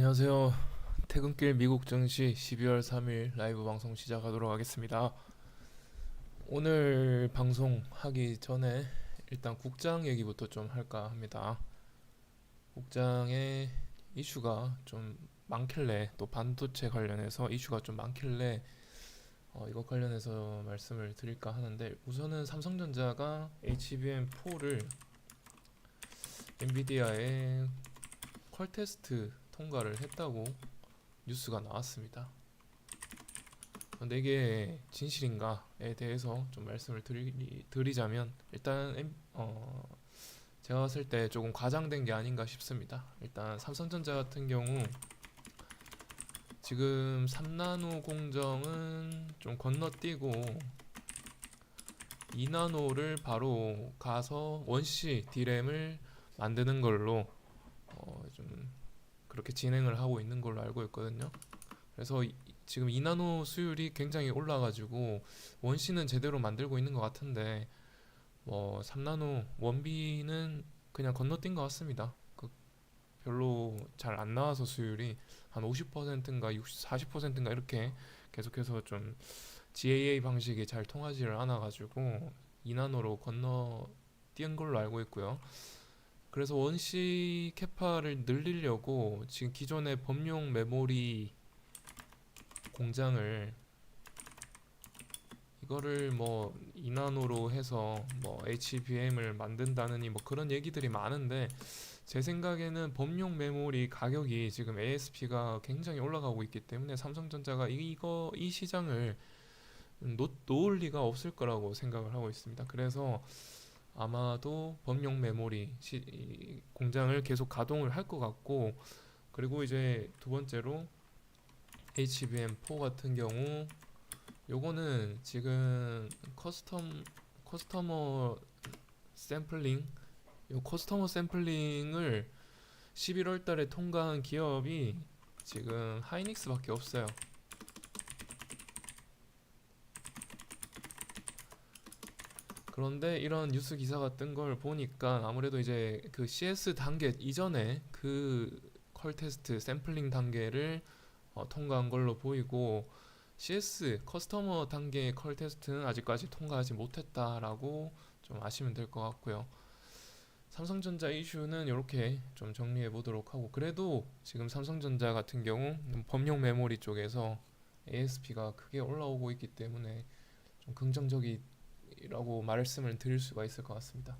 안녕하세요. 퇴근길 미국 증시 12월 3일 라이브 방송 시작하도록 하겠습니다. 오늘 방송 하기 전에 일단 국장 얘기부터 좀 할까 합니다. 국장의 이슈가 좀 많길래 또 반도체 관련해서 이슈가 좀 많길래 어, 이거 관련해서 말씀을 드릴까 하는데 우선은 삼성전자가 HBM4를 엔비디아의 퀄 테스트 통과를 했다고 뉴스가 나왔습니다. 근데 진실인가에 대해서 좀 말씀을 드리, 드리자면 일단 엠- 어, 제가 봤을 때 조금 과장된 게 아닌가 싶습니다. 일단 삼성전자 같은 경우 지금 3나노 공정은 좀 건너뛰고 2나노를 바로 가서 원시 D램을 만드는 걸로 어, 좀 그렇게 진행을 하고 있는 걸로 알고 있거든요. 그래서 이- 지금 2나노 수율이 굉장히 올라가지고 원시는 제대로 만들고 있는 것 같은데 뭐 3나노 원비는 그냥 건너뛴 것 같습니다. 그 별로 잘 안 나와서 수율이 한 50%인가 60, 40%인가 이렇게 계속해서 좀 GAA 방식이 잘 통하지를 않아가지고 2나노로 건너뛴 걸로 알고 있고요. 그래서 원시 캐파를 늘리려고 지금 기존의 범용 메모리 공장을 이거를 뭐 2나노로 해서 뭐 HBM을 만든다느니 뭐 그런 얘기들이 많은데 제 생각에는 범용 메모리 가격이 지금 ASP가 굉장히 올라가고 있기 때문에 삼성전자가 이거 이 시장을 놓, 놓을 리가 없을 거라고 생각을 하고 있습니다. 그래서 아마도 범용 메모리 시, 이 공장을 계속 가동을 할 것 같고 그리고 이제 두 번째로 HBM4 같은 경우 요거는 지금 커스텀 커스터머 샘플링 요 커스터머 샘플링을 11월 달에 통과한 기업이 지금 하이닉스밖에 없어요. 그런데 이런 뉴스 기사가 뜬 걸 보니까 아무래도 이제 그 CS 단계 이전에 그 컬 테스트 샘플링 단계를 어, 통과한 걸로 보이고 CS 커스터머 단계의 컬 테스트는 아직까지 통과하지 못했다라고 좀 아시면 될 것 같고요. 삼성전자 이슈는 이렇게 좀 정리해 보도록 하고 그래도 지금 삼성전자 같은 경우 범용 메모리 쪽에서 ASP가 크게 올라오고 있기 때문에 좀 긍정적이 라고 말씀을 드릴 수가 있을 것 같습니다.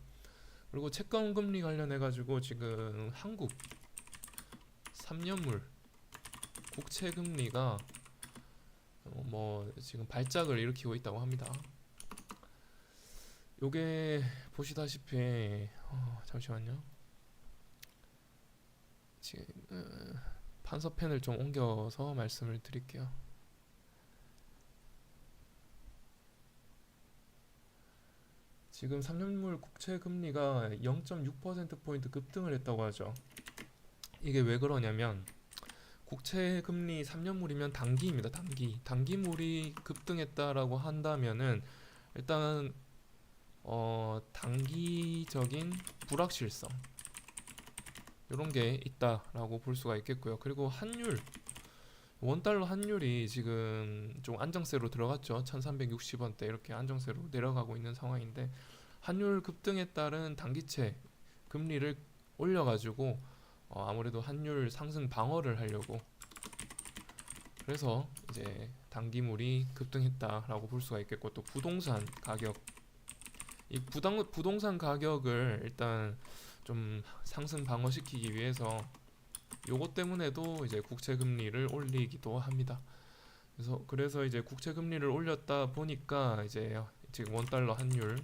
그리고 채권 금리 관련해 가지고 지금 한국 3년물 국채 금리가 어, 뭐 지금 발작을 일으키고 있다고 합니다. 요게 보시다시피 어, 잠시만요. 지금 어, 판서펜을 좀 옮겨서 말씀을 드릴게요. 지금 3년물 국채 금리가 0.6% 포인트 급등을 했다고 하죠. 이게 왜 그러냐면 국채 금리 3년물이면 단기입니다. 단기. 단기물이 급등했다라고 한다면은 일단 어 단기적인 불확실성 이런 게 있다라고 볼 수가 있겠고요. 그리고 환율 원달러 환율이 지금 좀 안정세로 들어갔죠. 1360원대 이렇게 안정세로 내려가고 있는 상황인데 환율 급등에 따른 단기채 금리를 올려가지고 어, 아무래도 환율 상승 방어를 하려고 그래서 이제 단기물이 급등했다라고 볼 수가 있겠고 또 부동산 가격 이 부당, 부동산 가격을 일단 좀 상승 방어시키기 위해서 요것 때문에도 이제 국채 금리를 올리기도 합니다. 그래서 그래서 이제 국채 금리를 올렸다 보니까 이제 지금 원 달러 환율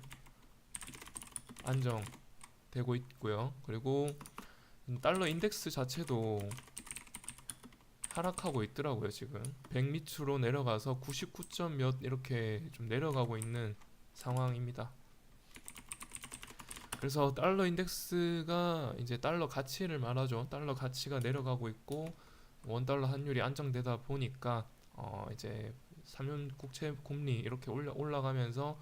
안정되고 있고요. 그리고 달러 인덱스 자체도 하락하고 있더라고요, 지금. 100 밑으로 내려가서 99점 몇 이렇게 좀 내려가고 있는 상황입니다. 그래서 달러 인덱스가 이제 달러 가치를 말하죠. 달러 가치가 내려가고 있고 원 달러 환율이 안정되다 보니까 어 이제 3년 국채 금리 이렇게 올라 올라가면서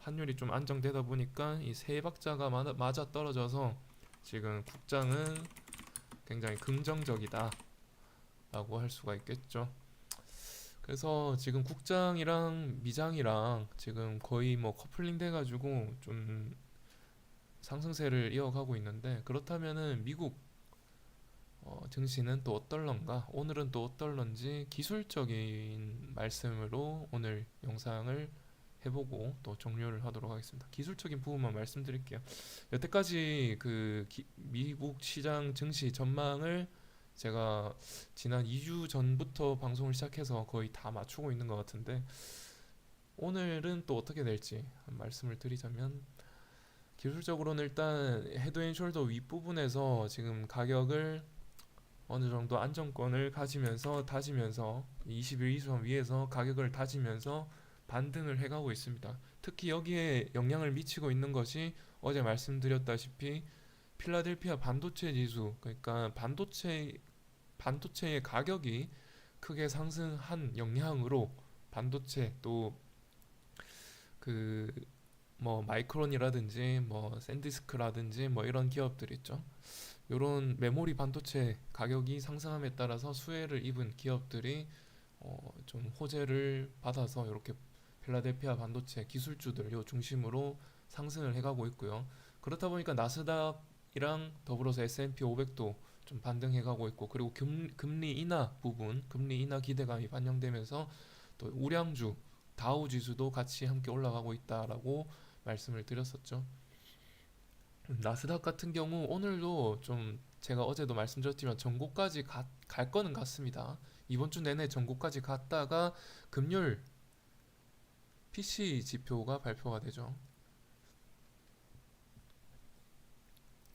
환율이 좀 안정되다 보니까 이 세 박자가 맞아, 떨어져서 지금 국장은 굉장히 긍정적이다 있다라고 할 수가 있겠죠. 그래서 지금 국장이랑 미장이랑 지금 거의 뭐 커플링 돼가지고 좀 상승세를 이어가고 있는데 그렇다면은 미국 어, 증시는 또 어떨런가? 오늘은 또 어떨런지 기술적인 말씀으로 오늘 영상을 해보고 또 종료를 하도록 하겠습니다. 기술적인 부분만 말씀드릴게요. 여태까지 그 기- 미국 시장 증시 전망을 제가 지난 2주 전부터 방송을 시작해서 거의 다 맞추고 있는 것 같은데 오늘은 또 어떻게 될지 한 말씀을 드리자면 기술적으로는 일단 헤드앤숄더 윗부분에서 지금 가격을 어느 정도 안정권을 가지면서 다지면서 21 이수선 위에서 가격을 다지면서 반등을 해가고 있습니다. 특히 여기에 영향을 미치고 있는 것이 어제 말씀드렸다시피 필라델피아 반도체 지수 그러니까 반도체 반도체의 가격이 크게 상승한 영향으로 반도체 또그 뭐 마이크론이라든지 뭐 샌디스크라든지 뭐 이런 기업들 있죠. 요런 메모리 반도체 가격이 상승함에 따라서 수혜를 입은 기업들이 어 좀 호재를 받아서 이렇게 필라델피아 반도체 기술주들 요 중심으로 상승을 해가고 있고요. 그렇다 보니까 나스닥이랑 더불어서 S&P 500도 좀 반등해가고 있고 그리고 금, 금리 인하 부분, 금리 인하 기대감이 반영되면서 또 우량주 다우 지수도 같이 함께 올라가고 있다라고 말씀을 드렸었죠. 음, 나스닥 같은 경우 오늘도 좀 제가 어제도 말씀드렸지만 전고까지 가, 갈 거는 같습니다. 이번 주 내내 전고까지 갔다가 금요일 PC 지표가 발표가 되죠.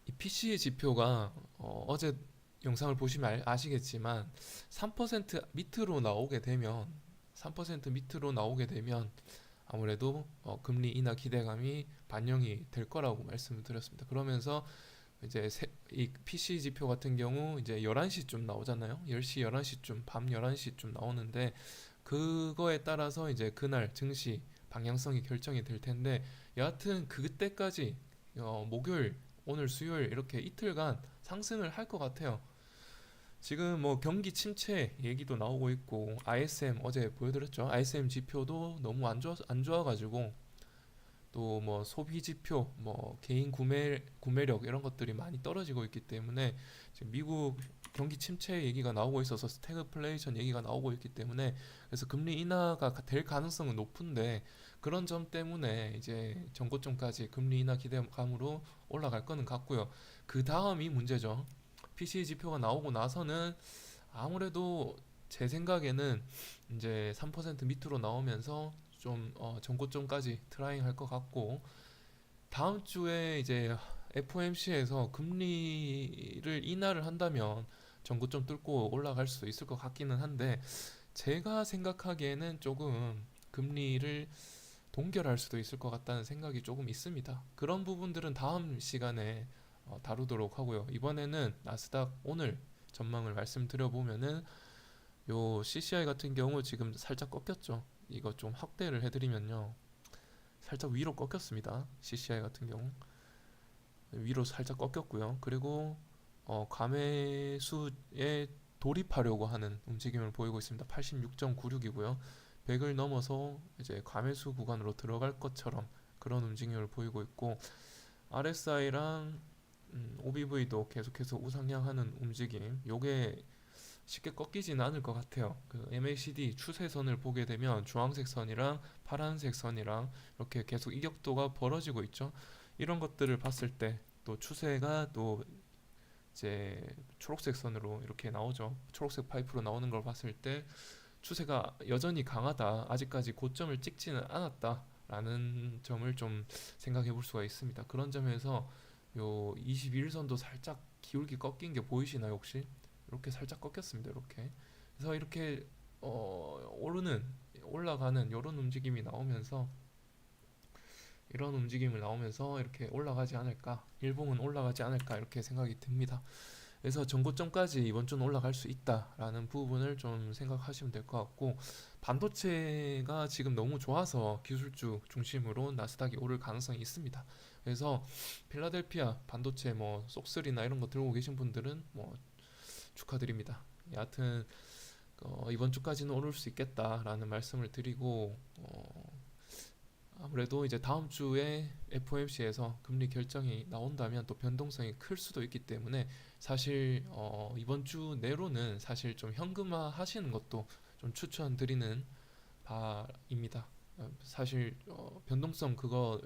이 PC 지표가 어, 어제 영상을 보시면 알- 아시겠지만 3% 밑으로 나오게 되면 3% 밑으로 나오게 되면 아무래도 어, 금리 인하 기대감이 반영이 될 거라고 말씀을 드렸습니다. 그러면서 이제 세, 이 PC 지표 같은 경우 이제 11시쯤 나오잖아요. 10시, 11시쯤, 밤 11시쯤 나오는데 그거에 따라서 이제 그날 증시 방향성이 결정이 될 텐데 여하튼 그때까지 어, 목요일, 오늘 수요일 이렇게 이틀간 상승을 할 것 같아요. 지금 뭐 경기 침체 얘기도 나오고 있고 ISM 어제 보여드렸죠. ISM 지표도 너무 안 좋아 안 좋아가지고 또 뭐 소비 지표, 뭐 개인 구매 구매력 이런 것들이 많이 떨어지고 있기 때문에 지금 미국 경기 침체 얘기가 나오고 있어서 스태그플레이션 얘기가 나오고 있기 때문에 그래서 금리 인하가 될 가능성은 높은데 그런 점 때문에 이제 전고점까지 금리 인하 기대감으로 올라갈 거는 같고요. 그 다음이 문제죠. PC 지표가 나오고 나서는 아무래도 제 생각에는 이제 3% 밑으로 나오면서 좀 어, 전고점까지 트라잉 할 것 같고 다음 주에 이제 FOMC에서 금리를 인하를 한다면 전고점 뚫고 올라갈 수 있을 것 같기는 한데 제가 생각하기에는 조금 금리를 동결할 수도 있을 것 같다는 생각이 조금 있습니다. 그런 부분들은 다음 시간에 어, 다루도록 하고요. 이번에는 나스닥 오늘 전망을 말씀드려 보면은 요 CCI 같은 경우 지금 살짝 꺾였죠. 이거 좀 확대를 해드리면요. 살짝 위로 꺾였습니다. CCI 같은 경우 위로 살짝 꺾였고요. 그리고 어, 감매수에 돌입하려고 하는 움직임을 보이고 있습니다. 86.96이고요. 100을 넘어서 이제 감매수 구간으로 들어갈 것처럼 그런 움직임을 보이고 있고 RSI랑 음, OBV도 계속해서 우상향하는 움직임. 요게 쉽게 꺾이지는 않을 것 같아요. 그 MACD 추세선을 보게 되면 주황색 선이랑 파란색 선이랑 이렇게 계속 이격도가 벌어지고 있죠. 이런 것들을 봤을 때 또 추세가 또 이제 초록색 선으로 이렇게 나오죠. 초록색 파이프로 나오는 걸 봤을 때 추세가 여전히 강하다. 아직까지 고점을 찍지는 않았다라는 점을 좀 생각해 볼 수가 있습니다. 그런 점에서 요 21선도 살짝 기울기 꺾인 게 보이시나요, 혹시? 이렇게 살짝 꺾였습니다. 이렇게. 그래서 이렇게 어, 오르는 올라가는 이런 움직임이 나오면서 이런 움직임을 나오면서 이렇게 올라가지 않을까 일봉은 올라가지 않을까 이렇게 생각이 듭니다. 그래서 전고점까지 이번 주는 올라갈 수 있다라는 부분을 좀 생각하시면 될 것 같고 반도체가 지금 너무 좋아서 기술주 중심으로 나스닥이 오를 가능성이 있습니다. 그래서 필라델피아 반도체 뭐 속슬이나 이런 거 들고 계신 분들은 뭐 축하드립니다. 여하튼 어, 이번 주까지는 오를 수 있겠다라는 말씀을 드리고 어, 아무래도 이제 다음 주에 FOMC에서 금리 결정이 나온다면 또 변동성이 클 수도 있기 때문에 사실 어, 이번 주 내로는 사실 좀 현금화 하시는 것도 좀 추천드리는 바입니다. 어, 사실 어, 변동성 그거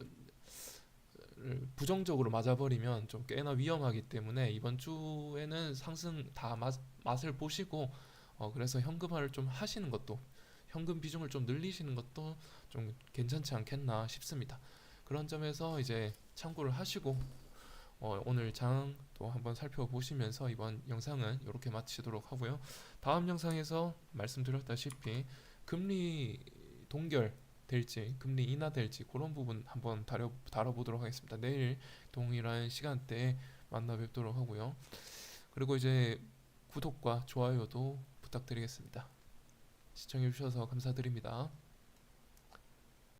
를 부정적으로 맞아버리면 좀 꽤나 위험하기 때문에 이번 주에는 상승 다 맛, 맛을 보시고 어, 그래서 현금화를 좀 하시는 것도 현금 비중을 좀 늘리시는 것도 좀 괜찮지 않겠나 싶습니다. 그런 점에서 이제 참고를 하시고 어, 오늘 장 또 한번 살펴보시면서 이번 영상은 이렇게 마치도록 하고요. 다음 영상에서 말씀드렸다시피 금리 동결 될지 금리 인하 될지 그런 부분 한번 다뤄, 다뤄보도록 하겠습니다. 내일 동일한 시간대에 만나 뵙도록 하고요. 그리고 이제 구독과 좋아요도 부탁드리겠습니다. 시청해 주셔서 감사드립니다.